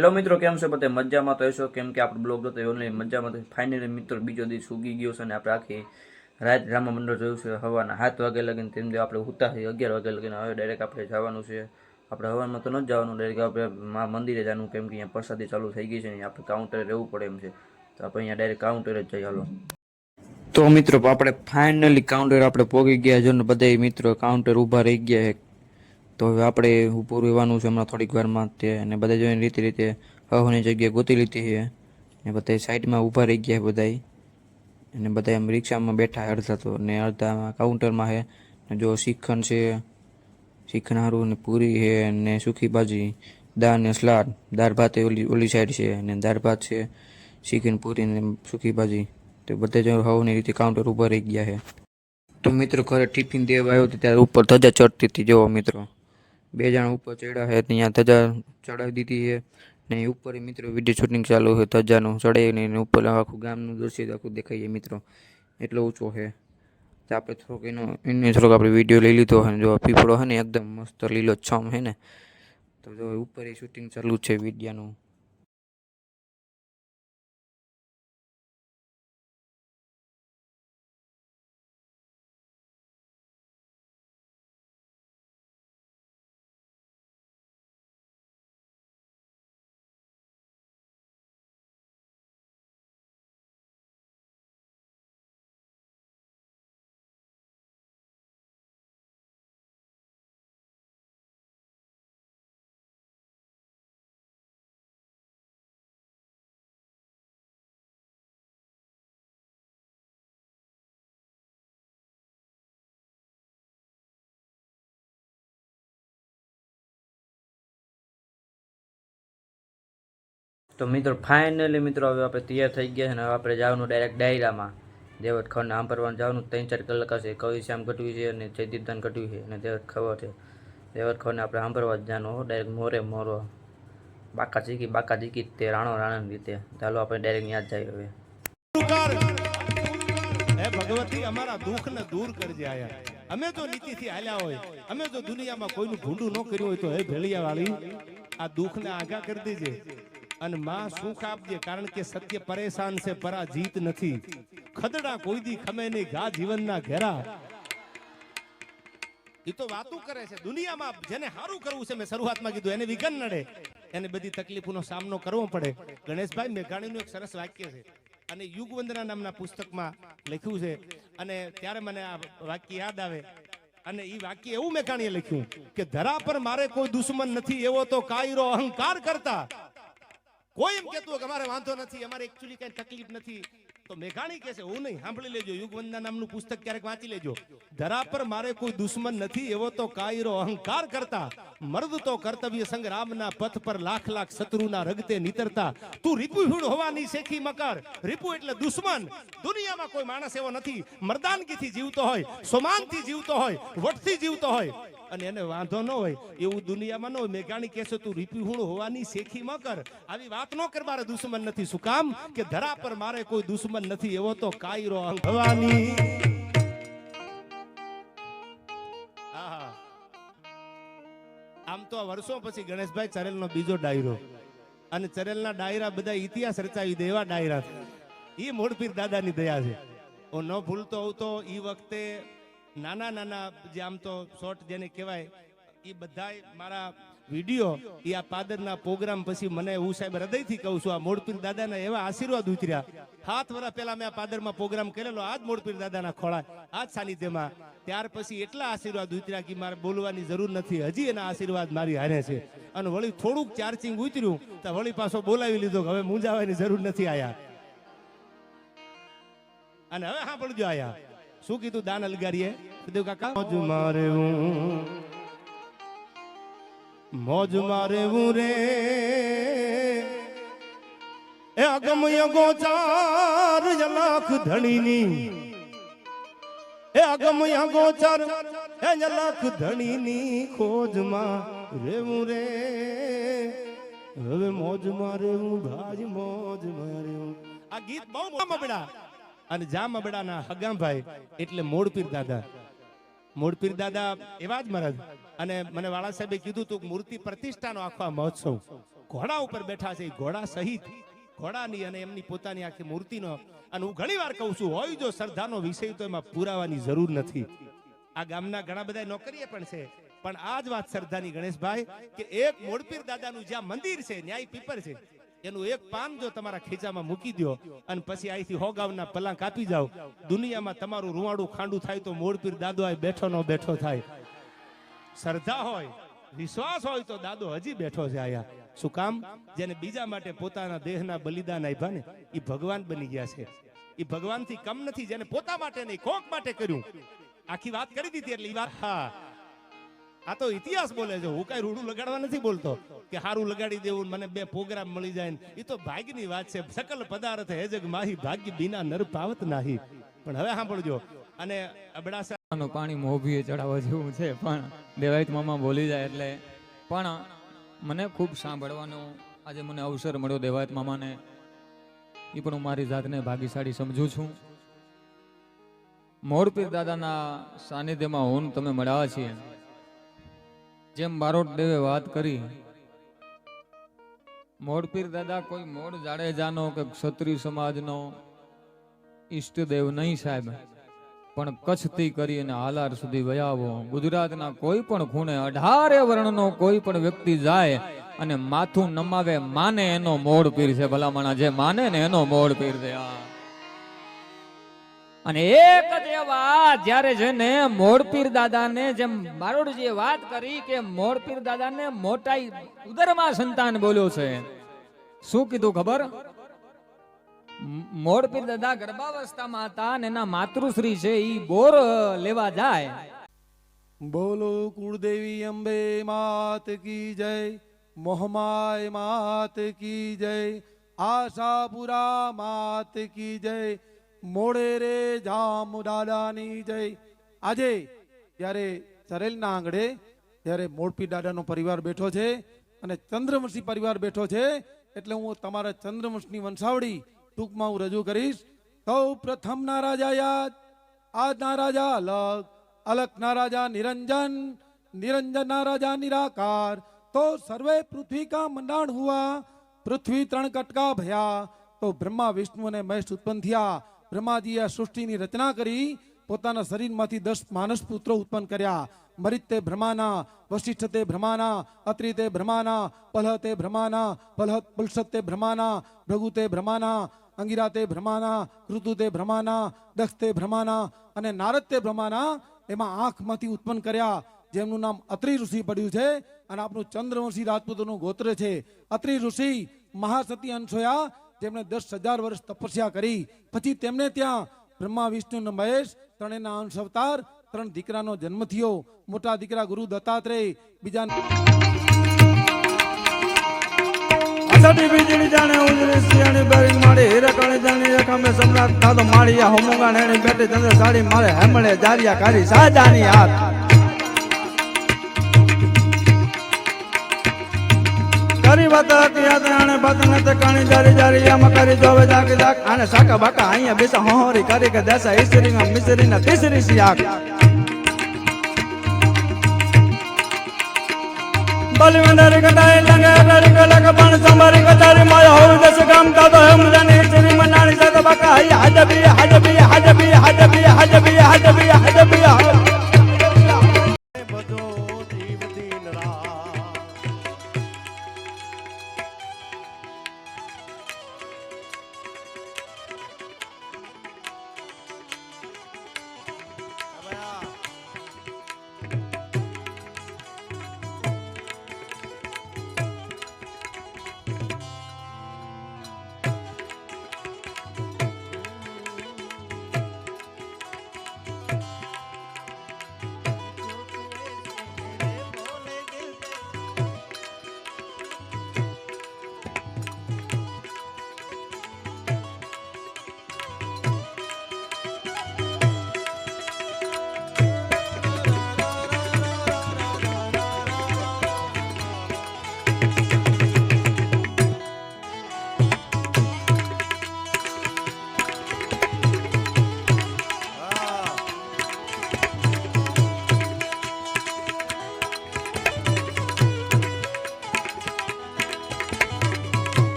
Hello મિત્રો, કેમ છો બધે? મજામાં તો હશો? કેમ કે આપણો બ્લોગ હતો ઓનલાઈન મજામાં તો ફાઇનલી મિત્રો બીજો દિવસ ઉગી ગયો છે અને આપણે આખી રાત રામા મંડળ જોયું છે હવાના સાત વાગે લગીને તેમ આપણે ઉતા થઈ અગિયાર વાગે લગીને હવે ડાયરેક્ટ આપણે જવાનું છે. આપણે હવામાં તો ન જવાનું ડાયરેક્ટ આપણે મા મંદિરે જવાનું કેમ કે અહીંયા પ્રસાદી ચાલુ થઈ ગઈ છે ને આપણે કાઉન્ટરે રહેવું પડે એમ છે. તો આપણે અહીંયા ડાયરેક્ટ કાઉન્ટરે જ જઈએ, હાલો. તો મિત્રો, આપણે ફાઇનલી કાઉન્ટર આપણે પોગી ગયા છે ને બધા મિત્રો કાઉન્ટર ઊભા રહી ગયા છે. તો હવે આપણે પૂરું રહેવાનું છે હમણાં થોડીક વારમાં તે, અને બધા જોઈને રીતે રીતે હવાની જગ્યાએ ગોતી લીધી છે, ને બધા સાઈડમાં ઊભા રહી ગયા બધા અને બધા એમ રિક્ષામાં બેઠા અડધા તો, ને અડધા કાઉન્ટરમાં છે, ને જો શ્રીખંડ છે શ્રીખંડ હારું ને પૂરી છે, ને સૂકી ભાજી દાળ ને સલાડ, દાળ ભાત ઓલી ઓલી સાઈડ છે અને દાળ ભાત છે શ્રીખંડ પૂરી ને સૂકી ભાજી તો બધા જો હવાની રીતે કાઉન્ટર ઊભા રહી ગયા છે. તો મિત્રો ઘરે ટિફિન દેવા આવ્યો તો ત્યારે ઉપર ધજા ચડતી હતી, જોવો મિત્રો. બે જણા ઉપર ચડ્યા છે ત્યાં ધજા ચડાવી દીધી છે ને ઉપર મિત્રો વીડિયો શૂટિંગ ચાલુ છે ધજાનું ચડાવીને એને ઉપર આખું ગામનું દૃશ્ય આખું દેખાઈએ મિત્રો. એટલો ઊંચો છે તો આપણે થોડોક એનો, એને થોડોક આપણે વીડિયો લઈ લીધો છે જો પીપળો છે ને, એકદમ મસ્ત લીલો છમ છે ને. તો જો ઉપર એ શૂટિંગ ચાલુ છે વિડીયાનું તો મિત્રો ફાઇનલી મિત્રો, હવે આપણે તૈયાર થઈ ગયા છે ને, હવે આપણે જવાનું ડાયરેક્ટ ડાયરામાં. દેવત ખંડ આમ પરવાનું જવાનું ત્રણ ચાર કલાક હશે. કવિ શ્યામ કટવી છે અને જયદીપદાન ઘટવી છે, અને દેવત ખબર છે. દેવત આપણે સાંભળવા જ જવાનું ડાયરેક્ટ મોરે મોરો. બાકા ચીકી બાકા ચીકી તે, રાણો રાણાની રીતે. ચાલો આપણે ડાયરેક્ટ યાદ જઈએ હવે. ભગવતી, અમારા દુઃખ ને દૂર કરજે આયા. અમે તો નીતિથી હાલ્યા હોય, અમે તો દુનિયામાં કોઈનું ભૂંડું ન કર્યું હોય તો હે ભેળિયા વાળી આ દુઃખ ને આગા કરી દેજે. અને માં સુખ આપજે કારણ કે સત્ય પરેશાન છે પરા નથી. ખદડા કોઈ દી ખમે નહીં, ઘા જીવનના ઘેરા. એ તો વાતો કરે છે, દુનિયામાં જેને સારું કરવું છે, મેં શરૂઆતમાં કીધું, એને વિઘન નડે. એને બધી તકલીફોનો સામનો કરવો પડે. ગણેશભાઈ મેઘાણીનું એક સરસ વાક્ય છે. અને યુગવંદના નામના પુસ્તકમાં લખ્યું છે. અને ત્યારે મને આ વાક્ય યાદ આવે. અને એ વાક્ય એવું મેઘાણીએ લખ્યું કે, ધરા પર મારે કોઈ દુશ્મન નથી, એવો તો કાયરો અહંકાર કરતા. કોઈ એમ કહેતું કે અમારે વાંધો નથી, અમારે એકચ્યુઅલી કઈ તકલીફ નથી. તો મેઘાણી કહે છે, હું નહીં, સાંભળી લેજો, યુગવંદના નામનું પુસ્તક ક્યારેક વાંચી લેજો. ધરા પર મારે કોઈ દુશ્મન નથી, એવો તો કાયરો અહંકાર કરતા. મર્દ તો કર્તવ્ય સંગ્રામના પથ પર લાખ લાખ શત્રુના રગતે નીતરતા. તું રીપુહીણ હોવાની શેખી મકર. રીપુ એટલે દુશ્મન. દુનિયામાં કોઈ માણસ એવો નથી. મર્દાનગીથી જીવતો હોય, સોમાનથી જીવતો હોય, વટથી જીવતો હોય. અને એને વાંધો ન હોય, એવું દુનિયામાં ન હોય. મેઘાણી કહેશે તું રીપીહૂણ હોવાની શેખી ન કર. આવી વાત ન કર, મારે દુશ્મન નથી. શું કામ? કે ધરા પર મારે કોઈ દુશ્મન નથી. એવો તો કાયરો આહા. આમ તો વર્ષો પછી ગણેશભાઈ ચરેલનો બીજો ડાયરો. અને ચરેલના ડાયરા બધા ઇતિહાસ રચાવી દે એવા ડાયરા. એ મોડપીર દાદાની દયા છે. હું ન ભૂલતો હોઉં તો એ વખતે નાના નાના જે આમ તો શોર્ટ જેને કહેવાય એ બધા મારા વીડિયો એ આ પાદરના પ્રોગ્રામ પછી મને હું સાહેબ હૃદયથી કહું છું, આ મોડપીર દાદાના એવા આશીર્વાદ ઉતર્યા. સાત વર્ષ પહેલા મેં આ પાદરમાં પ્રોગ્રામ કરેલો, આજ મોડપીર દાદાના ખોળા આજ સાનિધ્યમાં. ત્યાર પછી એટલા આશીર્વાદ ઉતર્યા કે મારે બોલવાની જરૂર નથી, હજી એના આશીર્વાદ મારી હારે છે. અને વળી થોડુંક ચાર્જિંગ ઉતર્યું, તો વળી પાછો બોલાવી લીધો હવે મૂંઝાવાની જરૂર નથી આયા. અને હવે હા પડજો આયા. શું કીધું? દાન અલગારીએ? કીધું કાકા? મોજ મારે હું મોજ મારે હું રે. એ અગમ યગો ચાર લાખ ધણીની. એ અગમ યગો ચાર એ લાખ ધણીની ખોજમાં રેવું રે. હવે મોજ મારે હું ભાઈ મોજ મારે હું આ ગીત બહુ મોટા અને જામ અબડાના હગામભાઈ એટલે મોડપીર દાદા. મોડપીર દાદા એવા જ મહારાજ. અને મને વાળા સાહેબે કીધું તું મૂર્તિ પ્રતિષ્ઠાનો આખો મહોત્સવ. ઘોડા ઉપર બેઠા છે ઘોડા સહિત. ઘોડાની અને એમની પોતાની આખી મૂર્તિનો. અને હું ઘણી વાર કહું છું, હોય જો શ્રદ્ધાનો વિષય તો એમાં પુરાવાની જરૂર નથી. આ ગામના ઘણા બધા નોકરીએ પણ છે. પણ આ જ વાત શ્રદ્ધાની ગણેશભાઈ, કે એક મોડપીર દાદાનું જ્યાં મંદિર છે, ન્યાય પીપર છે એનું એક પાન જો તમારા ખીચામાં મૂકી દો અને પછી અહીંથી હોગાવના પલાં કાપી જાઓ. દુનિયામાં તમારું રૂવાડું ખાંડું થાય તો મોડપીર દાદો આ બેઠો નો બેઠો થાય. શ્રદ્ધા હોય, વિશ્વાસ હોય તો દાદો હજી બેઠો છે આયા. શું કામ? જેને બીજા માટે પોતાના દેહના બલિદાન આપ્યા ને એ ભગવાન બની ગયા છે. એ ભગવાનથી કમ નથી, જેને પોતા માટે નહીં, કોક માટે કર્યું. આખી વાત કરી દીધી એટલે એ વાત હા. આ તો ઇતિહાસ બોલે છે. હું કઈ રૂડું લગાડવા નથી બોલતો કે હારું લગાડી દેવું મને બે પ્રોગ્રામ મળી જાય એ તો ભાગ્યની વાત છે. સકલ પદાર્થ હે જગ માહી, ભાગ્ય બિના નર પાવત નાહી. પણ હવે સાંભળજો. અને અબડાસાનું પાણી મોભીએ ચડાવવા જેવું છે, પણ દેવાયત મામા બોલી જાય એટલે. પણ મને ખૂબ સાંભળવાનો આજે મને અવસર મળ્યો દેવાયત મામાને. એ પણ હું મારી જાતને ભાગ્યશાળી સમજુ છું. મોરપીર દાદાના સાનિધ્યમાં હું તમે મળ્યા છીએ. જેમ બારોટ દેવે વાત કરી મોડપીર દાદા કોઈ મોડ જાડેજાનો કે ક્ષત્રિય સમાજનો ઈષ્ટદેવ નહીં સાહેબ. પણ કચ્છથી કરીને હાલાર સુધી વયાવો. ગુજરાતના કોઈ પણ ખૂણે અઢારે વર્ણનો કોઈ પણ વ્યક્તિ જાય અને માથું નમાવે, માને એનો મોડ પીર છે ભલામણા. જે માને ને એનો મોડ પીર છે આ. અને એક જ એવા જ્યારે છે મોડપીર દાદાને જેમ બારોડજીએ વાત કરી કે મોડપીર દાદાને મોટાઈ ઉદરમાં સંતાન બોલ્યો છે. શું કીધું ખબર? મોડપીર દાદા ગર્ભાવસ્થામાં હતા અને એના માતૃશ્રી છે એ બોર લેવા જાય. બોલો કુળદેવી અંબે, માત કી જય. મોહમાય, માત કી જય. આશાપુરા, માત કી જય. મોડે રે જામ દાદાની જય. આજે જ્યારે સરેલના આંગણે જ્યારે મોડપી દાદાનો પરિવાર બેઠો છે અને ચંદ્રવંશી પરિવાર બેઠો છે, એટલે હું તમારા ચંદ્રવંશની વંશાવળી ટૂંકમાં હું રજૂ કરીશ. સૌ પ્રથમના રાજા યાદ આજના રાજા અલગ અલગના રાજા નિરંજન નિરંજનના રાજા નિરાકાર. તો સર્વે પૃથ્વી કા મંડાણ હુઆ, પૃથ્વી ત્રણ કટકા ભયા. તો બ્રહ્મા, વિષ્ણુ અને મહેશ ઉત્પન્ન થયા. બ્રહ્માજીએ આ સૃષ્ટિની રચના કરી, પોતાના શરીરમાંથી દસ માનસ પુત્રો ઉત્પન્ન કર્યા. મરિત તે બ્રહ્માના વશિષ્ઠ ભ્રમાના અત્રિ તે બ્રહ્માના પલહ ભ્રમાના પલહ પુલસત ભ્રમાના ભૃગુ તે બ્રહ્માના અંગિરા તે બ્રહ્માના ઋતુ તે ભ્રમાના દક્ષ તે ભ્રમાના અને નારદ તે ભ્રમાના એમાં આંખમાંથી ઉત્પન્ન કર્યા. જેમનું નામ અત્રિ ઋષિ પડ્યું છે અને આપણું ચંદ્રવંશી રાજપૂતોનું ગોત્ર છે. અત્રિ ઋષિ મહાસતી અંશોયા જેમણે દસ હજાર વર્ષ તપસ્યા કરી. પછી તેમને ત્યાં બ્રહ્મા, વિષ્ણુ અને મહેશ ત્રણેયના અંશ અવતાર, ત્રણ દીકરાનો જન્મ થયો. મોટા દીકરા ગુરુ દત્તાત્રેય, બીજા માળિયા, હોમુંગા નેણી બેટી ચંદ્ર સાડી મારે હેમળે, જારિયા કારી સાજાની હાથ કરી વાત હતી યાદ આણે બાત ન તે કાણી જારી જારી આમ કરી જોવે જાકી જાક આને સાકા બાકા અહીંયા બેસા હોહરી કરી કે દેસા ઈસરી માં મિસરી ના તીસરી સિયાક બલી મંદારી લંગે કલક પણ સંભારી કતારી માયા હોવી દસ ગામ દાદો હેમ જાની શ્રી મનાણી સાતો બાકા હૈયા હજબી હજબી હજબી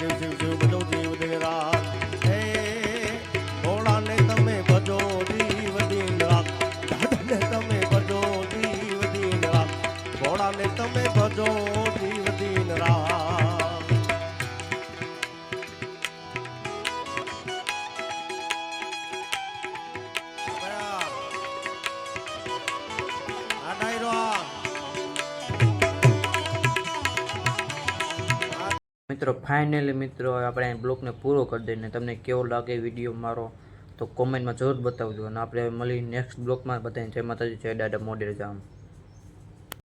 જીવ ને રાત મિત્રો ફાઇનલી મિત્રો આપણે અહીં બ્લોગને પૂરો કરી દઈને તમને કેવો લાગે વીડિયો મારો, તો કોમેન્ટમાં જરૂર બતાવજો. અને આપણે મળી નેક્સ્ટ બ્લોગમાં બધાને. જય માતાજી, જય દાદા મોડેર જામ